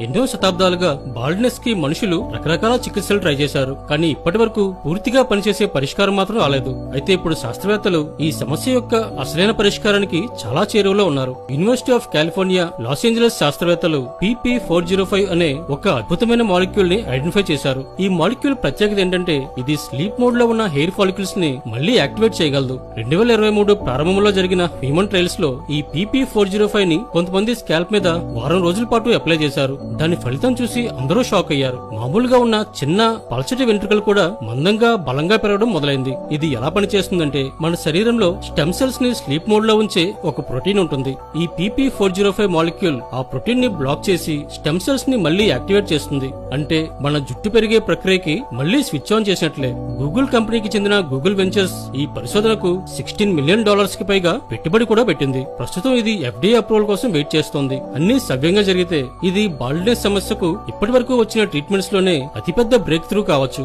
ఎన్నో శతాబ్దాలుగా బాల్డ్నెస్కి మనుషులు రకరకాల చికిత్సలు ట్రై చేశారు. కానీ ఇప్పటి వరకు పూర్తిగా పనిచేసే పరిష్కారం మాత్రం రాలేదు. అయితే ఇప్పుడు శాస్త్రవేత్తలు ఈ సమస్య యొక్క అసలైన పరిష్కారానికి చాలా చేరువలో ఉన్నారు. University of California Los Angeles శాస్త్రవేత్తలు పిపి ఫోర్ జీరో ఫైవ్ అనే ఒక అద్భుతమైన మాలిక్యూల్ని ఐడెంటిఫై చేశారు. ఈ మాలిక్యూల్ ప్రత్యేకత ఏంటంటే ఇది స్లీప్ మోడ్లో ఉన్న హెయిర్ ఫాలిక్యూల్స్ని మళ్ళీ యాక్టివేట్ చేయగలదు. రెండు వేల ఇరవై మూడు ప్రారంభంలో జరిగిన హ్యూమన్ ట్రయల్స్లో ఈ పిపి ఫోర్ జీరో ఫైవ్ని కొంతమంది స్కాల్ప్ మీద వారం రోజుల పాటు అప్లై చేశారు. దాని ఫలితం చూసి అందరూ షాక్ అయ్యారు. మామూలుగా ఉన్న చిన్న పల్చటి వెంట్రుకలు కూడా మందంగా బలంగా పెరగడం మొదలైంది. ఇది ఎలా పనిచేస్తుందంటే మన శరీరంలో స్టెమ్ సెల్స్ని స్లీప్ మోడ్లో ఉంచే ఒక ప్రోటీన్ ఉంటుంది. ఈ P P four zero five molecule ఆ ప్రోటీన్ని బ్లాక్ చేసి స్టెమ్ సెల్స్ని మళ్ళీ యాక్టివేట్ చేస్తుంది. అంటే మన జుట్టు పెరిగే ప్రక్రియకి మళ్ళీ స్విచ్ ఆన్ చేసినట్లే. గూగుల్ కంపెనీకి చెందిన గూగుల్ వెంచర్స్ ఈ పరిశోధనకు సిక్స్టీన్ మిలియన్ డాలర్స్కి పైగా పెట్టుబడి కూడా పెట్టింది. ప్రస్తుతం ఇది ఎఫ్డీఏ అప్రూవల్ కోసం వెయిట్ చేస్తోంది. అన్ని సవ్యంగా జరిగితే ఇది బాల్డ్నెస్ సమస్యకు ఇప్పటి వచ్చిన ట్రీట్మెంట్స్లోనే అతిపెద్ద బ్రేక్ త్రూ కావచ్చు.